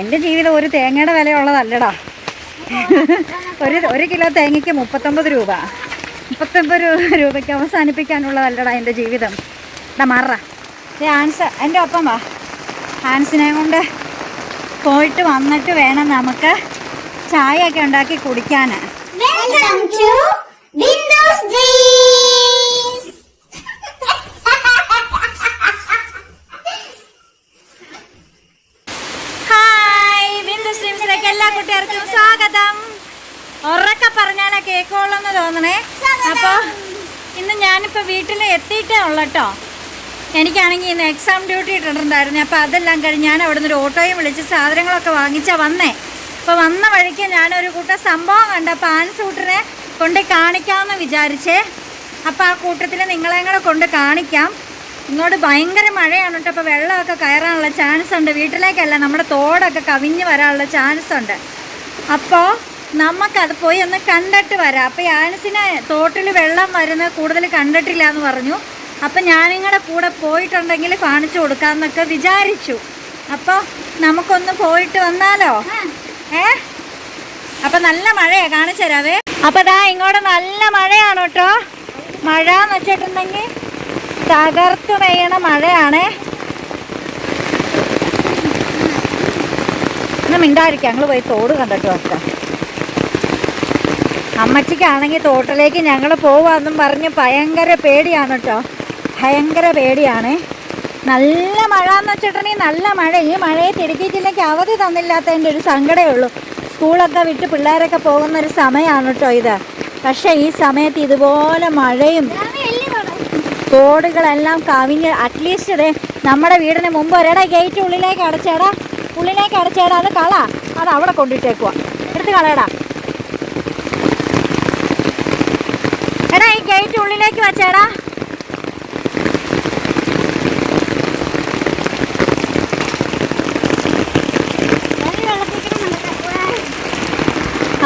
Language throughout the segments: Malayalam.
എന്റെ ജീവിതം ഒരു തേങ്ങയുടെ വിലയുള്ളതല്ലടാ. ഒരു ഒരു കിലോ തേങ്ങയ്ക്ക് മുപ്പത്തൊമ്പത് രൂപ. മുപ്പത്തൊമ്പത് രൂപയ്ക്ക് അവസാനിപ്പിക്കാനുള്ളതല്ലടാ എന്റെ ജീവിതം. എടാ മാറ ആൻസ് എന്റെ ഒപ്പം വാ. ആൻസിനെ കൊണ്ട് പോയിട്ട് വന്നിട്ട് വേണം നമുക്ക് ചായയൊക്കെ ഉണ്ടാക്കി കുടിക്കാൻ Welcome to Windows Dreams. എല്ലാ കുട്ടികൾക്കും സ്വാഗതം. ഉറക്കെ പറഞ്ഞാലേ കേൾക്കുള്ളൂ തോന്നണേ. അപ്പോൾ ഇന്ന് ഞാനിപ്പോൾ വീട്ടിൽ എത്തിയിട്ടേ ഉള്ളൂ കേട്ടോ എനിക്കാണെങ്കിൽ ഇന്ന് എക്സാം ഡ്യൂട്ടി ഇട്ടിട്ടുണ്ടായിരുന്നു. അപ്പോൾ അതെല്ലാം കഴിഞ്ഞ് ഞാൻ അവിടെ നിന്ന് ഒരു ഓട്ടോയും വിളിച്ച് സാധനങ്ങളൊക്കെ വാങ്ങിച്ചാൽ വന്നേ. അപ്പോൾ വന്ന വഴിക്ക് ഞാനൊരു കൂട്ടം സംഭവം കണ്ട അപ്പൊ ആൻസൂട്ടറെ കൊണ്ട് കാണിക്കാമെന്ന് വിചാരിച്ചേ. അപ്പോൾ ആ കൂട്ടത്തിൽ നിങ്ങളെ കൂടെ കൊണ്ട് കാണിക്കാം. ഇങ്ങോട്ട് ഭയങ്കര മഴയാണ് കേട്ടോ. അപ്പോൾ വെള്ളമൊക്കെ കയറാനുള്ള ചാൻസ് ഉണ്ട്. വീട്ടിലേക്കല്ല നമ്മുടെ തോടൊക്കെ കവിഞ്ഞ് വരാനുള്ള ചാൻസ് ഉണ്ട്. അപ്പോൾ നമുക്കത് പോയി ഒന്ന് കണ്ടിട്ട് വരാം. അപ്പോൾ ആൻസിനെ തോട്ടിൽ വെള്ളം വരുന്നത് കൂടുതൽ കണ്ടിട്ടില്ല എന്ന് പറഞ്ഞു. അപ്പം ഞാനിങ്ങളുടെ കൂടെ പോയിട്ടുണ്ടെങ്കിൽ കാണിച്ചു കൊടുക്കാമെന്നൊക്കെ വിചാരിച്ചു. അപ്പോൾ നമുക്കൊന്ന് പോയിട്ട് വന്നാലോ? ഏ? അപ്പം നല്ല മഴയാ കാണിച്ചു തരാവേ. അപ്പോൾ ദാ ഇങ്ങോട്ട് നല്ല മഴയാണ് കേട്ടോ. മഴ എന്ന് വെച്ചിട്ടുണ്ടെങ്കിൽ തകർത്തു പെയ്യണ മഴയാണേ. ഇന്ന് മിണ്ടായിരിക്കാം ഞങ്ങൾ പോയി തോട് കണ്ടിട്ട് വർക്ക അമ്മച്ചിക്കാണെങ്കിൽ തോട്ടിലേക്ക് ഞങ്ങൾ പോവാന്നും പറഞ്ഞ് ഭയങ്കര പേടിയാണ് കേട്ടോ ഭയങ്കര പേടിയാണ്. നല്ല മഴ എന്ന് വെച്ചിട്ടുണ്ടെങ്കിൽ നല്ല മഴ. ഈ മഴയെ തിരുത്തിയിട്ടില്ലെങ്കിൽ അവധി തന്നില്ലാത്തതിന്റെ ഒരു സങ്കടമേ ഉള്ളൂ. സ്കൂളൊക്കെ വിട്ട് പിള്ളേരൊക്കെ പോകുന്ന ഒരു സമയമാണ് കേട്ടോ ഇത്. പക്ഷേ ഈ സമയത്ത് ഇതുപോലെ മഴയും തോടുകളെല്ലാം കവിഞ്ഞ് അറ്റ്ലീസ്റ്റ് അതെ നമ്മുടെ വീടിന് മുമ്പ് ഒരേടാ ഗേറ്റ് ഉള്ളിലേക്ക് അടച്ചേടാ. ഉള്ളിലേക്ക് അടച്ചേടാ അത് കള. അത് അവിടെ കൊണ്ടിട്ടേക്കുക എടുത്ത് കളയടാ. എടാ ഈ ഗേറ്റ് ഉള്ളിലേക്ക് വച്ചേടാ.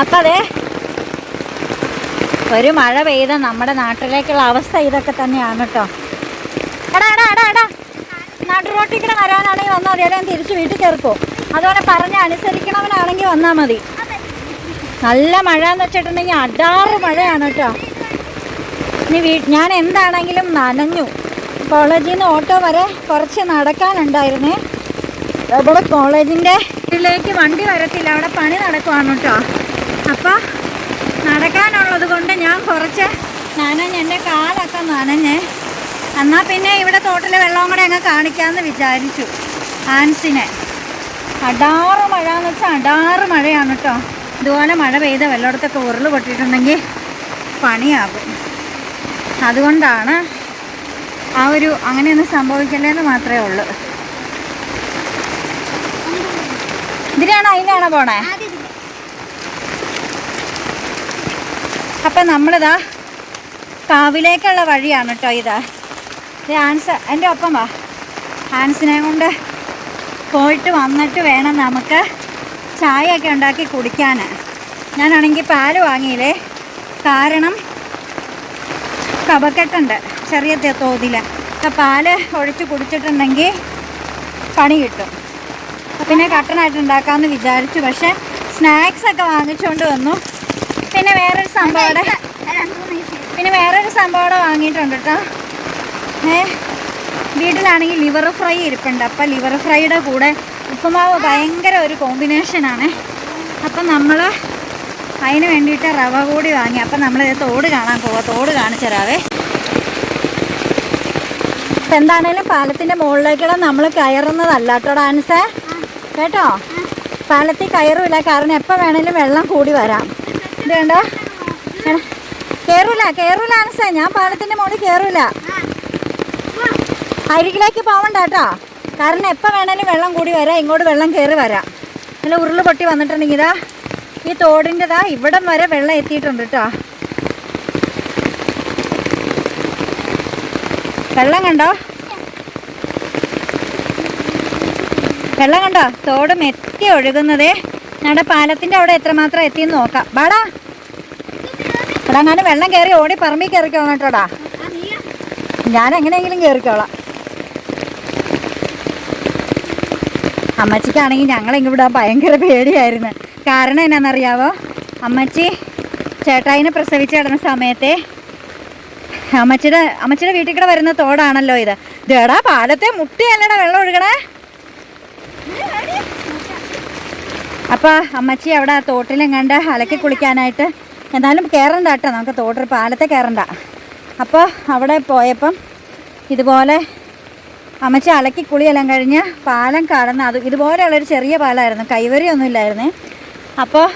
അപ്പം അതെ ഒരു മഴ പെയ്ത നമ്മുടെ നാട്ടിലേക്കുള്ള അവസ്ഥ ഇതൊക്കെ തന്നെയാണ് കേട്ടോ എടാ എടാ എടാ എടാ. നാട്ടു റോട്ടിൽ കൂടെ വരാനാണെങ്കിൽ വന്നാൽ മതി. അല്ലെങ്കിൽ തിരിച്ച് വീട്ടിൽ കയറിപ്പോ അതുപോലെ പറഞ്ഞ് അനുസരിക്കണവനാണെങ്കിൽ വന്നാൽ മതി. നല്ല മഴ എന്ന് വെച്ചിട്ടുണ്ടെങ്കിൽ അടാറ് മഴയാണ് കേട്ടോ ഇനി വീ ഞാൻ എന്താണെങ്കിലും നനഞ്ഞു. കോളേജിൽ നിന്ന് ഓട്ടോ വരെ കുറച്ച് നടക്കാനുണ്ടായിരുന്നേ. ഇവിടെ കോളേജിന്റെ ഇതിലേക്ക് വണ്ടി വരത്തില്ല. അവിടെ പണി നടക്കുവാണ് കേട്ടോ അപ്പോൾ നടക്കാനുള്ളത് കൊണ്ട് ഞാൻ കുറച്ച് നനഞ്ഞ് എന്റെ കാലൊക്കെ നനഞ്ഞ് എന്നാൽ പിന്നെ ഇവിടെ തോട്ടിൽ വെള്ളവും കൂടെ അങ്ങ് കാണിക്കാമെന്ന് വിചാരിച്ചു ആൻസിനെ. അടാറ് മഴ എന്ന് വെച്ചാൽ അടാറ് മഴയാണ് കേട്ടോ ഇതുപോലെ മഴ പെയ്ത വെള്ളടത്തൊക്കെ ഉരുൾ പൊട്ടിയിട്ടുണ്ടെങ്കിൽ പണിയാകും. അതുകൊണ്ടാണ് ആ ഒരു അങ്ങനെയൊന്നും സംഭവിക്കല്ലേന്ന് മാത്രമേ ഉള്ളൂ. ഇതിനാണോ അതിനാണോ പോണേ? അപ്പം നമ്മളിതാ കാവിലേക്കുള്ള വഴിയാണ് കേട്ടോ ഇത്. ആൻസ് എന്റെ ഒപ്പം വാ. ആൻസിനെ കൊണ്ട് പോയിട്ട് വന്നിട്ട് വേണം നമുക്ക് ചായയൊക്കെ ഉണ്ടാക്കി കുടിക്കാൻ ഞാനാണെങ്കിൽ പാൽ വാങ്ങിയില്ലേ? കാരണം കപക്കെട്ടുണ്ട് ചെറിയ തോതിൽ അപ്പം പാൽ ഒഴിച്ച് കുടിച്ചിട്ടുണ്ടെങ്കിൽ പണി കിട്ടും. പിന്നെ കട്ടനായിട്ട് ഉണ്ടാക്കാമെന്ന് വിചാരിച്ചു. പക്ഷേ സ്നാക്സൊക്കെ വാങ്ങിച്ചുകൊണ്ട് വന്നു. പിന്നെ വേറൊരു സംഭവം പിന്നെ വേറൊരു സംഭവം വാങ്ങിയിട്ടുണ്ട് കേട്ടോ. ഏ വീട്ടിലാണെങ്കിൽ ലിവർ ഫ്രൈ ഇരിപ്പുണ്ട്. അപ്പം ലിവർ ഫ്രൈയുടെ കൂടെ ഉപ്പുമാവ് ഭയങ്കര ഒരു കോമ്പിനേഷനാണ് അപ്പം നമ്മൾ അതിന് വേണ്ടിയിട്ട് റവ കൂടി വാങ്ങി. അപ്പം നമ്മൾ തോട് കാണാൻ പോവാം. തോട് കാണിച്ചു തരാവേ. ഇപ്പം എന്താണേലും പാലത്തിന്റെ മുകളിലേക്കുള്ള നമ്മൾ കയറുന്നതല്ല കേട്ടോ ഡാൻസ്. കേട്ടോ? പാലത്തിൽ കയറില്ല കാരണം എപ്പോൾ വേണേലും വെള്ളം കൂടി വരാം. ഇത് വേണ്ട കയറൂല കേറൂല ആൻസേ ഞാൻ പാലത്തിന്റെ മുകളിൽ കേറൂല. അരികിലേക്ക് പോവണ്ട കേട്ടോ. കാരണം എപ്പോൾ വേണേലും വെള്ളം കൂടി വരാം ഇങ്ങോട്ട് വെള്ളം കയറി വരാം. നല്ല ഉരുൾ പൊട്ടി വന്നിട്ടുണ്ടെങ്കിൽ ഇതാ ഈ തോടിന്റെതാ ഇവിടം വരെ വെള്ളം എത്തിയിട്ടുണ്ട് കേട്ടോ. വെള്ളം കണ്ടോ? വെള്ളം കണ്ടോ? തോട് മെത്തി ഒഴുകുന്നതേ ഞങ്ങളുടെ പാലത്തിന്റെ അവിടെ എത്രമാത്രം എത്തിയെന്ന് നോക്കാം. ബാടാ. എടാ ഞാൻ വെള്ളം കയറി ഓടി പറമ്പിൽ കയറിക്കോളാം കേട്ടോടാ ഞാൻ എങ്ങനെയെങ്കിലും കയറിക്കോളാം അമ്മച്ചിക്കാണെങ്കിൽ ഇങ്ങോട്ട് ഭയങ്കര പേടിയായിരുന്നു. കാരണം എന്നാണെന്നറിയാവോ അമ്മച്ചി ചേട്ടായിനെ പ്രസവിച്ച് കിടന്ന സമയത്തെ അമ്മച്ചിയുടെ അമ്മച്ചിയുടെ വീട്ടിൽ കൂടെ വരുന്ന തോടാണല്ലോ ഇത്. ഇതേടാ പാലത്തെ മുട്ടിയല്ലടാ വെള്ളം ഒഴുകണേ. അപ്പൊ അമ്മച്ചി അവിടെ ആ കണ്ട് അലക്കി കുളിക്കാനായിട്ട് എന്നാലും കയറണ്ട കേട്ടോ നമുക്ക് തോട്ടിൽ പാലത്തെ കയറണ്ട. അപ്പോൾ അവിടെ പോയപ്പം ഇതുപോലെ അമ്മച്ചി അലക്കി കുളിയെല്ലാം കഴിഞ്ഞ് പാലം കടന്ന് അത് ഇതുപോലെയുള്ളൊരു ചെറിയ പാലമായിരുന്നു കൈവരിയൊന്നുമില്ലായിരുന്നേ അപ്പോൾ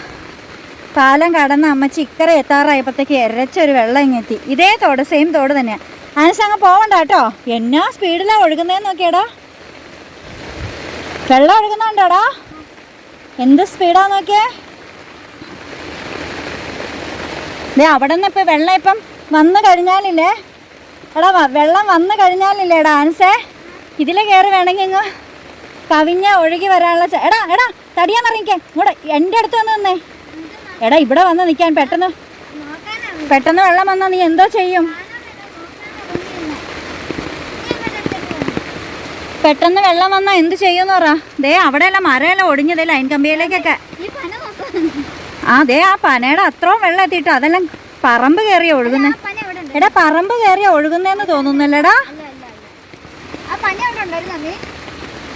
പാലം കടന്ന് അമ്മച്ചി ഇക്കരെ എത്താറായപ്പോഴത്തേക്ക് ഇരച്ചൊരു വെള്ളം ഇങ്ങെത്തി ഇതേ തോട് സെയിം തോട് തന്നെയാണ് ആനസ് അങ്ങ് പോവണ്ട കേട്ടോ. എന്നാ സ്പീഡിലാണ് ഒഴുകുന്നതെന്ന് നോക്കിയടാ. വെള്ളം ഒഴുകുന്നുണ്ടോടാ? എന്ത് സ്പീഡാ നോക്കിയേ? ദേ അവിടെ നിന്ന് ഇപ്പം വെള്ളം ഇപ്പം വന്നു കഴിഞ്ഞാലില്ലേ? എടാ വെള്ളം വന്നു കഴിഞ്ഞാലില്ലേ എടാ ആൻസേ ഇതിൽ കയറി വേണമെങ്കിൽ ഇങ്ങ് കവിഞ്ഞ ഒഴുകി വരാനുള്ള എടാ എടാ തടിയാൻ പറഞ്ഞിക്കേ ഇങ്ങോട്ട് എന്റെ അടുത്ത് വന്ന് നിന്നേ. എടാ ഇവിടെ വന്ന് നിൽക്കാൻ പെട്ടെന്ന്. പെട്ടെന്ന് വെള്ളം വന്നാൽ നീ എന്തോ ചെയ്യും. പെട്ടെന്ന് വെള്ളം വന്നാ എന്ത് ചെയ്യുമെന്ന് പറ. ദേ അവിടെയെല്ലാം മരമെല്ലാം ഒടിഞ്ഞതേ ലൈൻ കമ്പിയിലേക്കൊക്കെ. ആ ദേ ആ പനയുടെ അത്രയും വെള്ളം എത്തിയിട്ട്. അതെല്ലാം പറമ്പ് കയറിയ ഒഴുകുന്നേ. എടാ പറമ്പ് കയറിയ ഒഴുകുന്നേന്ന് തോന്നുന്നല്ലേടാ?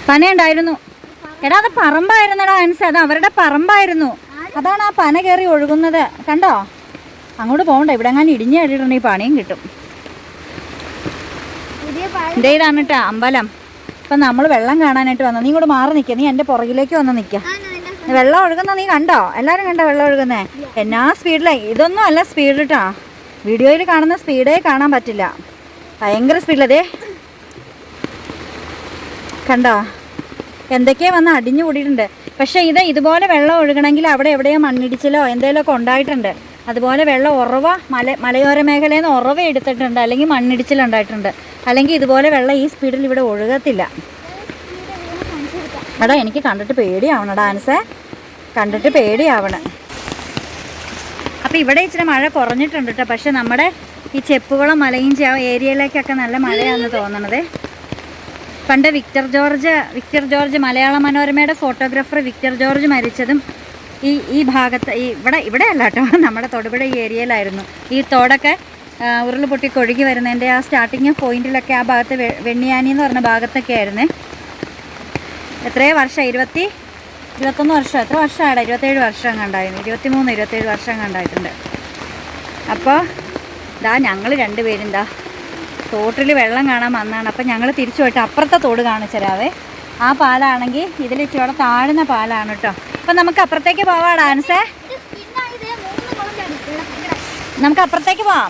പന ഉണ്ടായിരുന്നു എടാ അത് പറമ്പായിരുന്നടാ അനുസ അത് അവരുടെ പറമ്പായിരുന്നു. അതാണ് ആ പന കയറി ഒഴുകുന്നത്. കണ്ടോ? അങ്ങോട്ട് പോകണ്ട. ഇവിടെ എങ്ങാനും ഇടിഞ്ഞു കയറിയിട്ടുണ്ടെങ്കിൽ പണിയും കിട്ടും. ഇതാണ് കേട്ടോ അമ്പലം. ഇപ്പം നമ്മൾ വെള്ളം കാണാനായിട്ട് വന്നു? നീ ഇങ്ങോട്ട് മാറി നിൽക്കുക നീ എന്റെ പുറകിലേക്ക് വന്ന് നിൽക്കുക വെള്ളം ഒഴുകുന്ന നീ കണ്ടോ? എല്ലാവരും കണ്ടോ വെള്ളം ഒഴുകുന്നേ? എന്നാ സ്പീഡിലായി ഇതൊന്നും അല്ല സ്പീഡ് കേട്ടാ വീഡിയോയിൽ കാണുന്ന സ്പീഡേ കാണാൻ പറ്റില്ല. ഭയങ്കര സ്പീഡിലതേ കണ്ടോ? എന്തൊക്കെയാ വന്ന് അടിഞ്ഞു കൂടിയിട്ടുണ്ട്. പക്ഷേ ഇത് ഇതുപോലെ വെള്ളം ഒഴുകണമെങ്കിൽ അവിടെ എവിടെയോ മണ്ണിടിച്ചിലോ എന്തെങ്കിലുമൊക്കെ ഉണ്ടായിട്ടുണ്ട്. അതുപോലെ വെള്ളം ഉറവ മല മലയോര മേഖലയിൽ നിന്ന് ഉറവ എടുത്തിട്ടുണ്ട് അല്ലെങ്കിൽ മണ്ണിടിച്ചിലുണ്ടായിട്ടുണ്ട് അല്ലെങ്കിൽ ഇതുപോലെ വെള്ളം ഈ സ്പീഡിൽ ഇവിടെ ഒഴുകത്തില്ല. എടാ എനിക്ക് കണ്ടിട്ട് പേടിയാവണം ഡാൻസേ കണ്ടിട്ട് പേടിയാവണം. അപ്പോൾ ഇവിടെ ഇച്ചിരി മഴ കുറഞ്ഞിട്ടുണ്ട് കേട്ടോ പക്ഷെ നമ്മുടെ ഈ ചെപ്പുകുളം മലയിഞ്ചി ആ ഏരിയയിലേക്കൊക്കെ നല്ല മഴയാണെന്ന് തോന്നണത്. പണ്ട് വിക്ടർ ജോർജ് വിക്ടർ ജോർജ് മലയാള മനോരമയുടെ ഫോട്ടോഗ്രാഫർ വിക്ടർ ജോർജ് മരിച്ചതും ഈ ഈ ഭാഗത്ത് ഈ ഇവിടെ ഇവിടെ അല്ല കേട്ടോ നമ്മുടെ തൊടുപുഴ ഏരിയയിലായിരുന്നു. ഈ തോടൊക്കെ ഉരുൾ പൊട്ടി കൊഴുകി വരുന്നതിന്റെ ആ സ്റ്റാർട്ടിങ് പോയിന്റിലൊക്കെ ആ ഭാഗത്ത് വെണ്ണിയാനി എന്ന് പറഞ്ഞ ഭാഗത്തൊക്കെ ആയിരുന്നേ. എത്രയോ വർഷം? ഇരുപത്തി ഇരുപത്തൊന്ന് വർഷം? എത്ര വർഷമാണ് ഇരുപത്തേഴ് വർഷം കണ്ടായിരുന്നു. ഇരുപത്തി മൂന്ന് ഇരുപത്തേഴ് വർഷം കണ്ടായിട്ടുണ്ട്. അപ്പോൾ ഇതാ ഞങ്ങൾ രണ്ടുപേരും ഇതാ തോട്ടിൽ വെള്ളം കാണാൻ വന്നാണ്. അപ്പം ഞങ്ങൾ തിരിച്ചു പോയിട്ട് അപ്പുറത്തെ തോട് കാണിച്ചു തരാവേ. ആ പാലാണെങ്കിൽ ഇതിൽ ഇച്ചിരി താഴ്ന്ന പാലാണ് കേട്ടോ. അപ്പം നമുക്ക് അപ്പുറത്തേക്ക് പോവാം ഡാൻസേ നമുക്ക് അപ്പുറത്തേക്ക് പോവാം.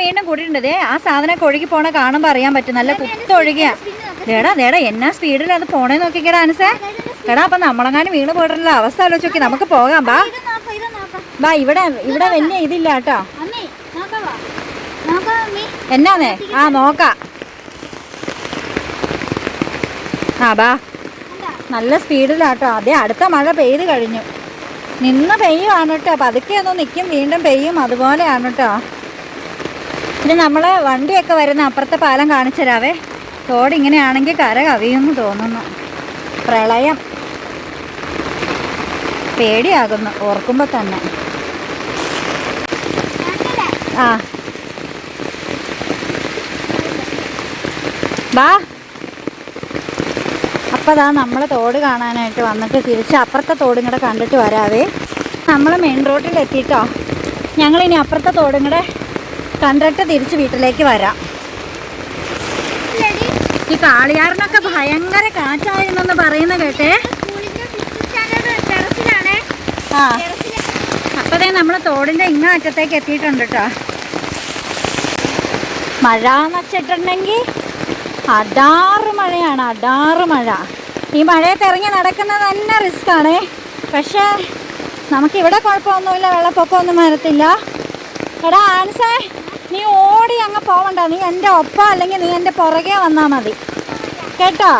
വീണ്ടും കൂടിയിട്ടുണ്ട് ആ സാധനം ഒഴുകി പോണ കാണുമ്പോൾ അറിയാൻ പറ്റും. നല്ല കുത്തൊഴുകിയാ. ദേടാ ദേടാ എന്നാ സ്പീഡിൽ അത് പോണേ നോക്കിക്കേ ഡാൻസേ എടാ അപ്പം നമ്മളെങ്ങാനും വീണ് പോയിട്ടുള്ള അവസ്ഥ ആലോചിച്ച് നോക്കി. നമുക്ക് പോകാം ബാ. ബാ ഇവിടെ ഇവിടെ വലിയ ഇതില്ല കേട്ടോ. എന്നാന്നേ? ആ നോക്കാം. ആ ബാ. നല്ല സ്പീഡിലാട്ടോ. അതേ അടുത്ത മഴ പെയ്ത് കഴിഞ്ഞു. നിന്ന് പെയ്യുവാണ് കേട്ടോ. പതുക്കെ ഒന്ന് നിൽക്കും വീണ്ടും പെയ്യും. അതുപോലെയാണ് കേട്ടോ. പിന്നെ നമ്മൾ വണ്ടിയൊക്കെ വരുന്ന അപ്പുറത്തെ പാലം കാണിച്ചു തരാവേ. തോട് ഇങ്ങനെയാണെങ്കിൽ കര കവിയുമെന്ന് തോന്നുന്നു. പ്രളയം. പേടിയാകുന്നു ഓർക്കുമ്പോൾ തന്നെ. ആ. ബാ. അപ്പോൾ അതാ നമ്മൾ തോട് കാണാനായിട്ട് വന്നിട്ട് തിരിച്ച് അപ്പുറത്തെ തോടും കൂടെ കണ്ടിട്ട് വരാവേ. നമ്മൾ മെയിൻ റോഡിൽ എത്തിയിട്ടോ ഞങ്ങളിനി അപ്പുറത്തെ തോടും കൂടെ കണ്ടിട്ട് തിരിച്ച് വീട്ടിലേക്ക് വരാം. ഈ കാളിയാറിനൊക്കെ ഭയങ്കര കാറ്റായിരുന്നെന്ന് പറയുന്ന കേട്ടേ. ആ. അപ്പതേ നമ്മൾ തോടിന്റെ ഇങ്ങ അറ്റത്തേക്ക് എത്തിയിട്ടുണ്ട് കേട്ടോ മഴ എന്ന് വെച്ചിട്ടുണ്ടെങ്കിൽ അടാറ് മഴയാണ് അടാറ് മഴ. ഈ മഴയത്ത് ഇറങ്ങി നടക്കുന്നത് തന്നെ റിസ്ക് ആണേ. പക്ഷേ നമുക്കിവിടെ കുഴപ്പമൊന്നുമില്ല വെള്ളപ്പൊക്കമൊന്നും വരത്തില്ല. എടാ ആൻസേ നീ ഓടി അങ്ങ് പോവണ്ട. നീ എന്റെ ഒപ്പം അല്ലെങ്കിൽ നീ എന്റെ പുറകെ വന്നാൽ മതി. കേട്ടോ?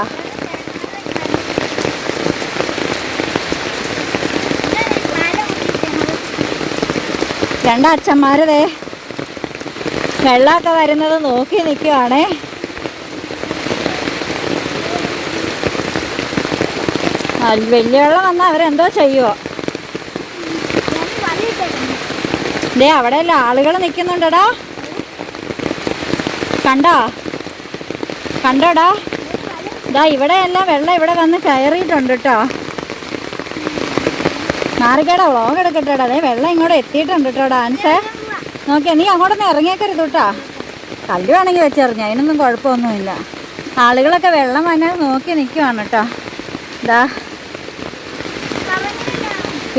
രണ്ടച്ഛന്മാരതേ വെള്ളമൊക്കെ വരുന്നത് നോക്കി നിൽക്കുവാണേ. വലിയ വെള്ളം വന്നാൽ അവരെന്തോ ചെയ്യുമോ ദേ അവിടെയല്ല ആളുകൾ നിൽക്കുന്നുണ്ടടാ കണ്ടോ? കണ്ടോടാ? ഇതാ ഇവിടെയെല്ലാം വെള്ളം ഇവിടെ വന്ന് കയറിയിട്ടുണ്ട് കേട്ടോ മാറിക്കേടാ വ്ളോഗ് എടുക്കട്ടെടാ. അതെ വെള്ളം ഇങ്ങോട്ട് എത്തിയിട്ടുണ്ട് കേട്ടോ ഡാൻസ്. നോക്കിയാ നീ അങ്ങോട്ടൊന്നും ഇറങ്ങിയേക്കരുത് കേട്ടോ കല്ല് വേണമെങ്കിൽ വെച്ചെറിഞ്ഞ അതിനൊന്നും കുഴപ്പമൊന്നുമില്ല. ആളുകളൊക്കെ വെള്ളം വന്നത് നോക്കി നിൽക്കുവാണ് കേട്ടോ ഇതാ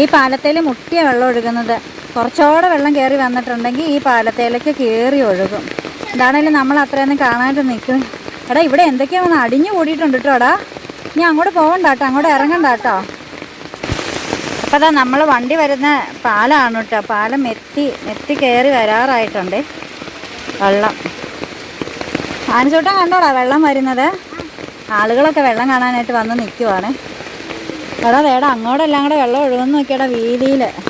ഈ പാലത്തേൽ മുട്ടിയ വെള്ളം ഒഴുകുന്നത്. കുറച്ചുകൂടെ വെള്ളം കയറി വന്നിട്ടുണ്ടെങ്കിൽ ഈ പാലത്തേലേക്ക് കയറി ഒഴുകും. എന്താണേലും നമ്മൾ അത്രയൊന്നും കാണാനായിട്ട് നിൽക്കും. എടാ ഇവിടെ എന്തൊക്കെയാണ് വന്ന് അടിഞ്ഞു കൂടിയിട്ടുണ്ട് കേട്ടോ എടാ. നീ അങ്ങോട്ട് പോകണ്ട കേട്ടോ അങ്ങോട്ട് ഇറങ്ങണ്ട കേട്ടോ അപ്പോൾ അതാ നമ്മൾ വണ്ടി വരുന്ന പാലമാണ് കേട്ടോ. പാലം എത്തി എത്തി കയറി വരാറായിട്ടുണ്ട് വെള്ളം. ആനച്ചൂട്ടം കണ്ടോടാ വെള്ളം വരുന്നത്? ആളുകളൊക്കെ വെള്ളം കാണാനായിട്ട് വന്ന് നിൽക്കുവാണ്. എടാ വേടാ അങ്ങോട്ടെല്ലാം കൂടെ വെള്ളം ഒഴുകുന്ന നോക്കിയടാ വീതിയിൽ വരും.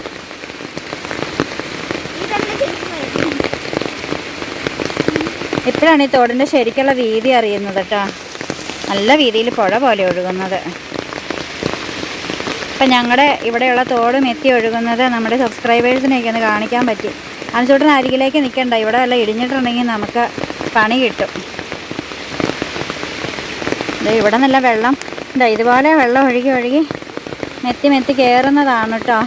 ഇപ്പോഴാണ് ഈ തോടിന്റെ ശരിക്കുള്ള വീതി അറിയുന്നത് കേട്ടോ നല്ല വീതിയിൽ പുഴ പോലെ ഒഴുകുന്നത്. ഇപ്പം ഞങ്ങളുടെ ഇവിടെയുള്ള തോടും എത്തി ഒഴുകുന്നത് നമ്മുടെ സബ്സ്ക്രൈബേഴ്സിനെയൊക്കെ ഒന്ന് കാണിക്കാൻ പറ്റി. അനുചോട്ടിന് അരികിലേക്ക് നിൽക്കണ്ട ഇവിടെ വല്ല ഇടിഞ്ഞിട്ടുണ്ടെങ്കിൽ നമുക്ക് പണി കിട്ടും. ഇവിടെ നല്ല വെള്ളം ഇതാ ഇതുപോലെ വെള്ളം ഒഴുകി ഒഴുകി മെത്തി മെത്തി കയറുന്നതാണ് കേട്ടോ.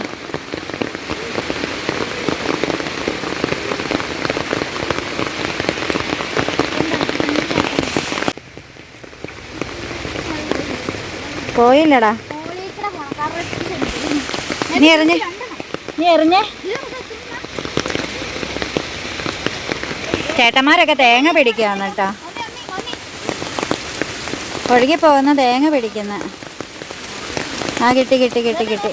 പോയില്ലടാ. നീ എറിഞ്ഞേ. നീ എറിഞ്ഞേ. ചേട്ടന്മാരൊക്കെ തേങ്ങ പിടിക്കുകയാണ് കേട്ടോ. മമ്മി. ഒഴുകി പോകുന്ന തേങ്ങ പിടിക്കുന്ന. ആ കിട്ടി കിട്ടി കിട്ടി കിട്ടി.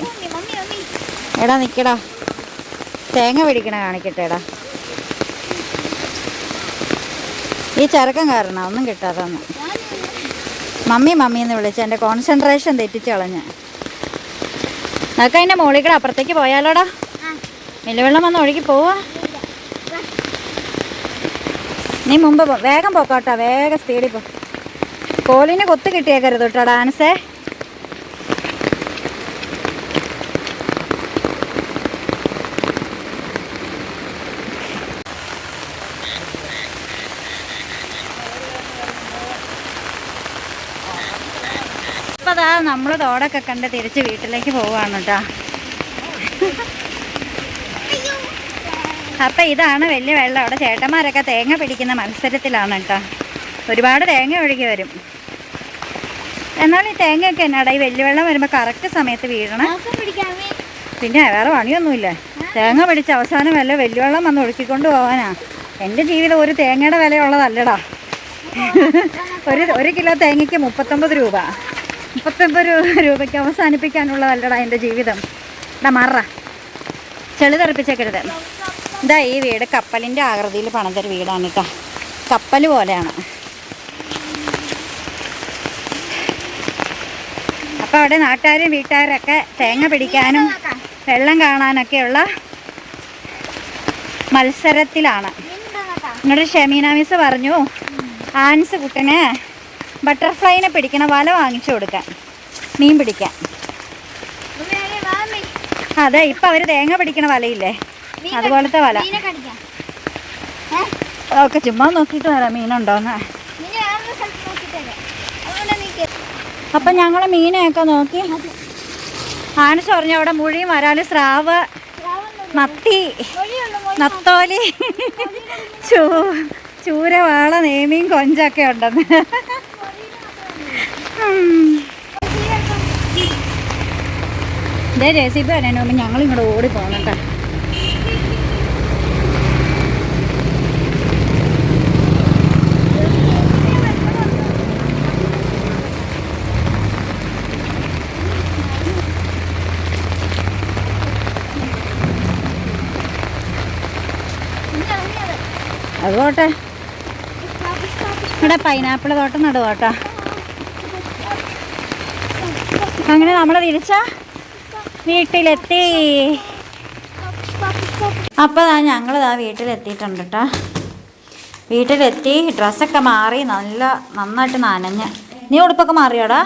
എടാ നിക്കടാ. തേങ്ങ പിടിക്കണ കാണിക്കട്ടെ എടാ ഈ ചരക്കം കാരണം ഒന്നും കിട്ടാത്തന്ന്. മമ്മി മമ്മി എന്ന് വിളിച്ച എന്റെ കോൺസെൻട്രേഷൻ തെറ്റിച്ച് കളഞ്ഞ്. നമുക്ക് അതിന്റെ കൂടെ അപ്പുറത്തേക്ക് പോയാലോടാ. മില്ലുവെള്ളം വന്ന് ഒഴുകി പോവാ. നീ മുമ്പ് വേഗം പോക്കോട്ടോ വേഗം സ്പീഡിൽ പോ. കോലിന് കൊത്ത് കിട്ടിയേക്കരുത് കേട്ടോ ഡാൻസേ. അതാ നമ്മൾ തോടൊക്കെ കണ്ട് തിരിച്ച് വീട്ടിലേക്ക് പോവാണ് കേട്ടോ. അപ്പം ഇതാണ് വലിയ വെള്ളം. അവിടെ ചേട്ടന്മാരൊക്കെ തേങ്ങ പിടിക്കുന്ന മത്സരത്തിലാണ് കേട്ടോ. ഒരുപാട് തേങ്ങ ഒഴുകി വരും. എന്നാൽ ഈ തേങ്ങയൊക്കെ എന്നാടാ ഈ വെല്ലുവെള്ളം വെള്ളം വരുമ്പോൾ കറക്റ്റ് സമയത്ത് വീഴണം. പിന്നെ വേറെ പണിയൊന്നുമില്ല. തേങ്ങ പിടിച്ച് അവസാനം വല്ല വെല്ലുവെള്ളം വെള്ളം വന്ന് ഒഴുക്കിക്കൊണ്ട് പോകാനാ എന്റെ ജീവിതം ഒരു തേങ്ങയുടെ വിലയുള്ളതല്ലടാ. ഒരു ഒരു കിലോ തേങ്ങയ്ക്ക് മുപ്പത്തൊമ്പത് രൂപ. മുപ്പത്തൊമ്പത് രൂപയ്ക്ക് അവസാനിപ്പിക്കാനുള്ളതല്ലടാ എന്റെ ജീവിതം. ഇടാ മറ ചെളി തെറിപ്പിച്ചേക്കരുത്. ഇതാ ഈ വീട് കപ്പലിന്റെ ആകൃതിയിൽ പണിതൊരു വീടാണ് കേട്ടോ. കപ്പൽ പോലെയാണ്. അപ്പോൾ അവിടെ നാട്ടുകാരും വീട്ടുകാരൊക്കെ തേങ്ങ പിടിക്കാനും വെള്ളം കാണാനൊക്കെയുള്ള മത്സരത്തിലാണ്. മീനുണ്ടോ ഷെമീന മിസ് പറഞ്ഞു ആൻസ് കുട്ടന് ബട്ടർഫ്ലൈനെ പിടിക്കണ വല വാങ്ങിച്ചു കൊടുക്കാൻ മീൻ പിടിക്കാൻ. അതെ ഇപ്പം അവർ തേങ്ങ പിടിക്കണ വലയില്ലേ? അതുപോലത്തെ വല. ഓക്കെ ചുമ്മാ നോക്കിയിട്ട് വരാം മീനുണ്ടോന്ന് മീന് വേറൊരു സ്ഥലത്ത് നോക്കിയിട്ടല്ലേ. അതുകൊണ്ട് നീ കേ- അപ്പം ഞങ്ങൾ മീനെയൊക്കെ നോക്കി. ആൻസ് പറഞ്ഞ അവിടെ മുഴി വരാൽ സ്രാവ് നത്തി നത്തോലി ചൂ ചൂര വാള നേമിയും കൊഞ്ചൊക്കെ ഉണ്ടെന്ന്. ഇതേ ദേ ജെ സി ബി വരാൻ മുമ്പ് ഞങ്ങൾ ഇങ്ങോട്ട് ഓടി പോകുന്നുണ്ട് ഇനി ഇറങ്ങിയത്. അത് ഇവിടെ പൈനാപ്പിൾ തോട്ടം നടുവാട്ടോ അങ്ങനെ നമ്മൾ തിരിച്ച വീട്ടിലെത്തി. അപ്പോൾ ഞങ്ങൾ ഇതാ വീട്ടിലെത്തിയിട്ടുണ്ട് കേട്ടോ വീട്ടിലെത്തി ഡ്രസ്സൊക്കെ മാറി നല്ല നന്നായിട്ട് നനഞ്ഞ്. നീ ഉടുപ്പൊക്കെ മാറിയോടാ?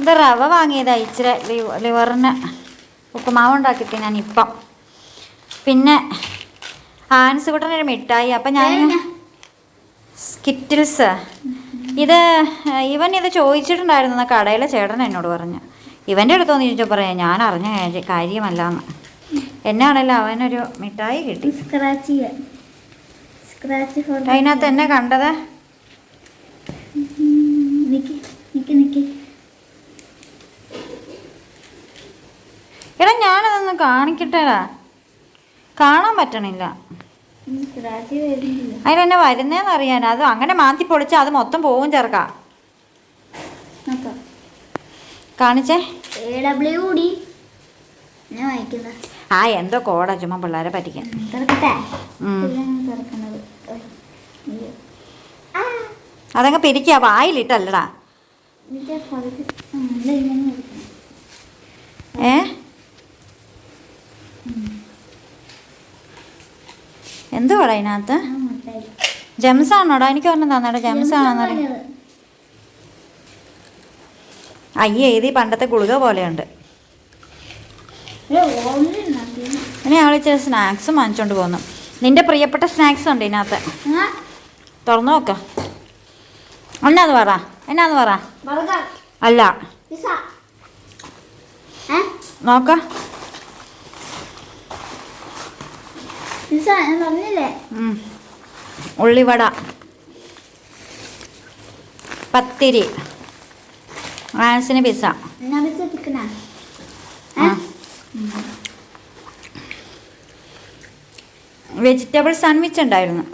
ഇത് റവ വാങ്ങിയതാ ഇച്ചിരി ലിവ- ലിവറിന്. ഉപ്പുമാവ് ഉണ്ടാക്കിയിട്ട് ഞാൻ ഇപ്പം. പിന്നെ ആൻസ് കുട്ടനൊരു മിഠായി. അപ്പം ഞാൻ സ്കിറ്റിൽസ്. ഇത് ഇവൻ ഇത് ചോദിച്ചിട്ടുണ്ടായിരുന്നു കടയിലെ ചേട്ടൻ എന്നോട് പറഞ്ഞു. ഇവന്റെ അടുത്തൊന്ന് ചോദിച്ചാൽ പറയാം ഞാൻ അറിഞ്ഞ കാര്യമല്ല എന്ന് എന്നാണല്ലോ അവനൊരു മിഠായി കിട്ടി. സ്ക്രാച്ച് സ്ക്രാച്ച് അതിനകത്ത് എന്നെ കണ്ടത്? എടാ ഞാനതൊന്ന് കാണിക്കട്ടെടാ. കാണാൻ പറ്റണില്ല. വരുന്നേന്ന് അതിലെന്നെ വരുന്നതെന്ന് അറിയാൻ അത് അങ്ങനെ മാന്തി പൊളിച്ചാൽ അത് മൊത്തം പോവും ചേർക്കാം കാണിച്ചേ. ആ എന്തോ കോടാ ചുമ്മാ പിള്ളേരെ പറ്റിക്കാൻ. അതങ്ങ് പിരിക്കാ വായിലിട്ടല്ലടാ. ഏ? എന്തുവാടാ അതിനകത്ത്? ജംസ് ആണോടാ എനിക്ക് പറഞ്ഞു തന്നടാ ജെംസ് ആണോ അയ്യ അയ്യേ ഇത് പണ്ടത്തെ ഗുളിക പോലെയുണ്ട്. ഇനി അവൾ ഇച്ചിരി സ്നാക്സും വാങ്ങിച്ചോണ്ട് പോന്നു. നിന്റെ പ്രിയപ്പെട്ട സ്നാക്സ് ഉണ്ട് ഇതിനകത്ത്. തുറന്നു നോക്ക. എന്നാന്ന് പറ? എന്നാന്ന് പറ? അല്ല. നോക്ക. ഉള്ളിവട. പത്തിരി. ആൻസിന് പിസ വെജിറ്റബിൾ സാൻഡ്വിച്ച് ഉണ്ടായിരുന്നു.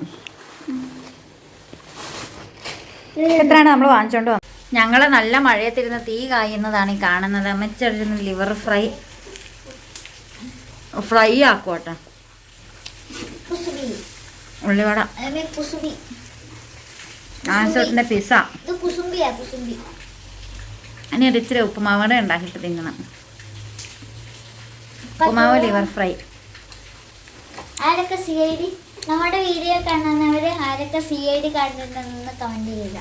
എത്രയാണ് നമ്മൾ വാങ്ങിച്ചോണ്ട് വന്നത്? ഞങ്ങൾ നല്ല മഴയത്തിരുന്ന് തീ കായുന്നതാണ് ഈ കാണുന്നത്. അമ്മച്ചറിരുന്ന് ലിവർ ഫ്രൈ ഫ്രൈ ആക്കുവട്ടെ. ഉള്ളിവട. ആൻസോട്ടിന്റെ പിസ കുസുമ്പിയാ കുസുമ്പി. ഇനി ഒരു ഇച്ചിരി ഉപ്പുമാവട ഉണ്ടാക്കിയിട്ട് തിന്നണം. ഉപ്പുമാവ് ലിവർ ഫ്രൈ ആരൊക്കെ സി ഐ ഡി നമ്മുടെ വീഡിയോ കാണുന്നവർ ആരൊക്കെ സി ഐ ഡി കാണുന്നുണ്ടെന്ന് കമന്റ് ചെയ്യുക.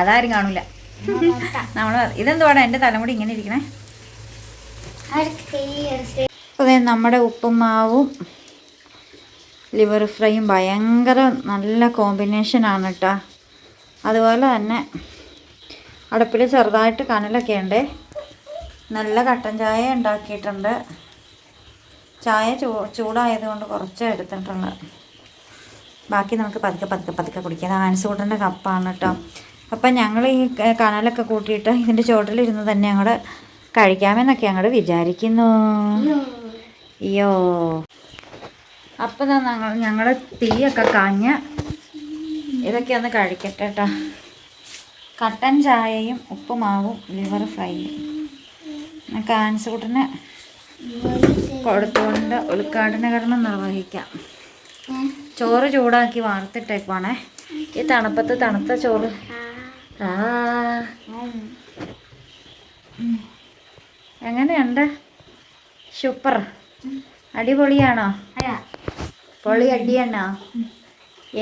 അതാരും കാണൂല. നമ്മൾ ഇതെന്തുവാണ് എന്റെ തലമുടി ഇങ്ങനെ ഇരിക്കണേ? നമ്മുടെ ഉപ്പുമാവും ലിവർ ഫ്രൈയും ഭയങ്കര നല്ല കോമ്പിനേഷൻ ആണ് കേട്ടോ അതുപോലെ തന്നെ അടുപ്പിൽ ചെറുതായിട്ട് കനലൊക്കെ ഉണ്ട്. നല്ല കട്ടൻ ചായ ഉണ്ടാക്കിയിട്ടുണ്ട്. ചായ ചൂ ചൂടായതുകൊണ്ട് കുറച്ച് എടുത്തിട്ടുണ്ട് ബാക്കി നമുക്ക് പതുക്കെ പതുക്കെ പതുക്കെ കുടിക്കാം. ആൻസൂട്ടന്റെ കപ്പാണ് കേട്ടോ അപ്പം ഞങ്ങൾ ഈ കനലൊക്കെ കൂട്ടിയിട്ട് ഇതിന്റെ ചുവട്ടിലിരുന്ന് തന്നെ ഞങ്ങൾ കഴിക്കാമെന്നൊക്കെ ഞങ്ങൾ വിചാരിക്കുന്നു. അയ്യോ. അപ്പം ഞങ്ങൾ ഞങ്ങൾ തീയൊക്കെ കാഞ്ഞ് ഇതൊക്കെ ഒന്ന് കഴിക്കട്ടെ കേട്ടോ കട്ടൻ ചായയും ഉപ്പുമാവും ലിവർ ഫ്രൈയും കാൻസൂട്ടിന് കൊടുത്തുകൊണ്ട് ഉദ്ഘാടന കർമ്മം നിർവഹിക്കാം. ചോറ് ചൂടാക്കി വാർത്തിട്ടേക്കുവാണേ. ഈ തണുപ്പത്ത് തണുത്ത ചോറ്. എങ്ങനെയുണ്ട്? സൂപ്പർ. അടിപൊളിയാണോ? പൊളി അടിയാണോ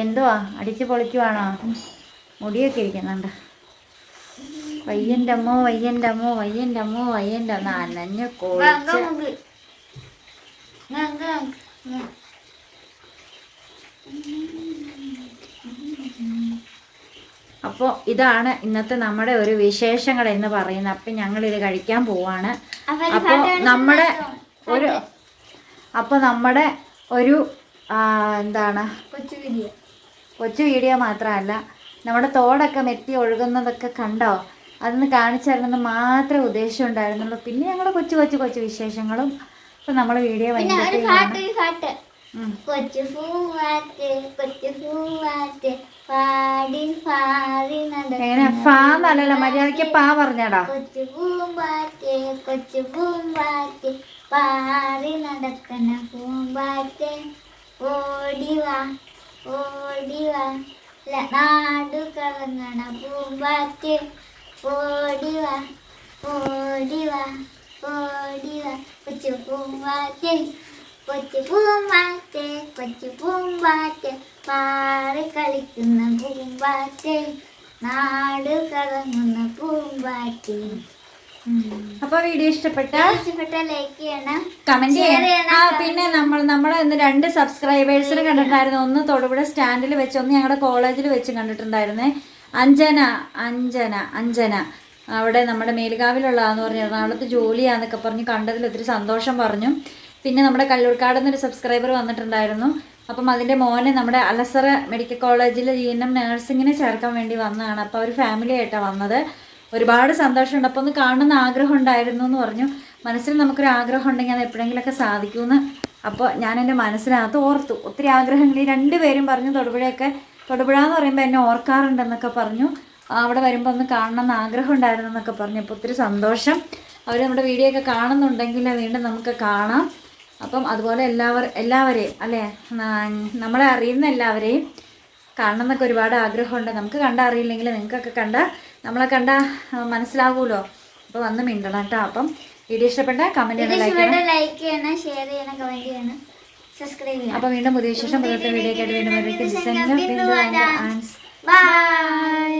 എന്തുവാ? അടിച്ച് പൊളിക്കുവാണോ? മുടിയൊക്കെ ഇരിക്കുന്നുണ്ട്. വയ്യന്റെ അമ്മോ വയ്യന്റെ അമ്മോ വയ്യന്റെ അമ്മോ വയ്യന്റെ നനഞ്ഞ് കൊഴിച്ച് അപ്പോൾ ഇതാണ് ഇന്നത്തെ നമ്മുടെ ഒരു വിശേഷങ്ങൾ എന്ന് പറയുന്നത്. അപ്പം ഞങ്ങളിത് കഴിക്കാൻ പോവാണ്. അപ്പോൾ നമ്മുടെ ഒരു അപ്പോൾ നമ്മുടെ ഒരു എന്താണ്? കൊച്ചു വീഡിയോ കൊച്ചു വീഡിയോ മാത്രമല്ല. നമ്മുടെ തോടൊക്കെ മെത്തി ഒഴുകുന്നതൊക്കെ കണ്ടോ? അതൊന്ന് കാണിച്ചു തരണമെന്ന് മാത്രമേ ഉദ്ദേശം ഉണ്ടായിരുന്നുള്ളൂ. പിന്നെ ഞങ്ങളുടെ കൊച്ചു കൊച്ചു കൊച്ചു വിശേഷങ്ങളും ഇപ്പം നമ്മൾ വീഡിയോ. കൊച്ചു പൂവാറ്റ് കൊച്ചു പൂവാറ്റ് പാടി പാടി എങ്ങനെ? ഫാ എന്നല്ലല്ലോ മര്യാദയ്ക്ക് പാ പറഞ്ഞടാ. കൊച്ചു പൂമ്പാറ്റ് കൊച്ചു പൂമ്പാറ്റ് പാടി നടക്കണ പൂമ്പാറ്റ്. ഓടിവാ ഓടിവാ. നാടു കറങ്ങണ പൂമ്പാറ്റ്. ഓടിവാ ഓടിവാ ഓടിവാ. കൊച്ചു പൂമ്പാറ്റ് കൊച്ചു പൂമ്പാറ്റ് കൊച്ചു പൂമ്പാറ്റ്. പാറി കളിക്കുന്ന പൂമ്പാറ്റ് നാട് കറങ്ങുന്ന പൂമ്പാറ്റി. അപ്പൊ വീഡിയോ ഇഷ്ടപ്പെട്ട ലൈക്ക് ചെയ്യണം. കമന്റ് ചെയ്യണം. ആ പിന്നെ നമ്മൾ നമ്മളെ ഇന്ന് രണ്ട് സബ്സ്ക്രൈബേഴ്സിനെ കണ്ടിട്ടുണ്ടായിരുന്നു. ഒന്ന് തൊടുപുഴ സ്റ്റാൻഡിൽ വെച്ച് ഒന്ന് ഞങ്ങളുടെ കോളേജിൽ വെച്ച് കണ്ടിട്ടുണ്ടായിരുന്നേ. അഞ്ജന അഞ്ജന അഞ്ജന. അവിടെ നമ്മുടെ മേലുകാവിലുള്ളതാന്ന് പറഞ്ഞു എറണാകുളത്ത് ജോലിയാന്നൊക്കെ പറഞ്ഞ് കണ്ടതിൽ ഒത്തിരി സന്തോഷം പറഞ്ഞു. പിന്നെ നമ്മുടെ കല്ലൂർക്കാട് നിന്നൊരു സബ്സ്ക്രൈബർ വന്നിട്ടുണ്ടായിരുന്നു. അപ്പം അതിന്റെ മോനെ നമ്മുടെ അലസറ മെഡിക്കൽ കോളേജിൽ ജി എൻ എം നേഴ്സിങ്ങിനെ ചേർക്കാൻ വേണ്ടി വന്നതാണ്. അപ്പോൾ അവർ ഫാമിലി ആയിട്ടാണ് വന്നത്. ഒരുപാട് സന്തോഷമുണ്ട് അപ്പോൾ ഒന്ന് കാണുന്ന ആഗ്രഹം ഉണ്ടായിരുന്നു എന്ന് പറഞ്ഞു. മനസ്സിൽ നമുക്കൊരു ആഗ്രഹം ഉണ്ടെങ്കിൽ അത് എപ്പോഴെങ്കിലുമൊക്കെ സാധിക്കുമെന്ന് അപ്പോൾ ഞാൻ എന്റെ മനസ്സിനകത്ത് ഓർത്തു. ഒത്തിരി ആഗ്രഹങ്ങൾ ഈ രണ്ടുപേരും പറഞ്ഞു. തൊടുപുഴയൊക്കെ തൊടുപുഴ എന്ന് പറയുമ്പോൾ എന്നെ ഓർക്കാറുണ്ടെന്നൊക്കെ പറഞ്ഞു. അവിടെ വരുമ്പോൾ ഒന്ന് കാണണം എന്ന് ആഗ്രഹം ഉണ്ടായിരുന്നു എന്നൊക്കെ പറഞ്ഞു. അപ്പോൾ ഒത്തിരി സന്തോഷം. അവർ നമ്മുടെ വീഡിയോ ഒക്കെ കാണുന്നുണ്ടെങ്കിൽ വീണ്ടും നമുക്ക് കാണാം. അപ്പം അതുപോലെ എല്ലാവർ എല്ലാവരെയും അല്ലേ? നമ്മളെ അറിയുന്ന എല്ലാവരെയും കാണണം എന്നൊക്കെ ഒരുപാട് ആഗ്രഹമുണ്ട്. നമുക്ക് കണ്ട അറിയില്ലെങ്കിൽ നിങ്ങൾക്കൊക്കെ കണ്ട നമ്മളെ കണ്ട മനസ്സിലാവൂലോ? അപ്പോൾ വന്ന് മിണ്ടണം കേട്ടോ അപ്പം വീഡിയോ ഇഷ്ടപ്പെട്ട കമന്റ് ചെയ്യണം ലൈക്ക് ചെയ്യണം. ഷെയർ ചെയ്യണം കമന്റ് ചെയ്യണം സബ്സ്ക്രൈബ് ചെയ്യണം അപ്പോൾ വീണ്ടും പുതിയ ശേഷം പുതിയ വീഡിയോ ആയിട്ട് വീണ്ടും ബൈ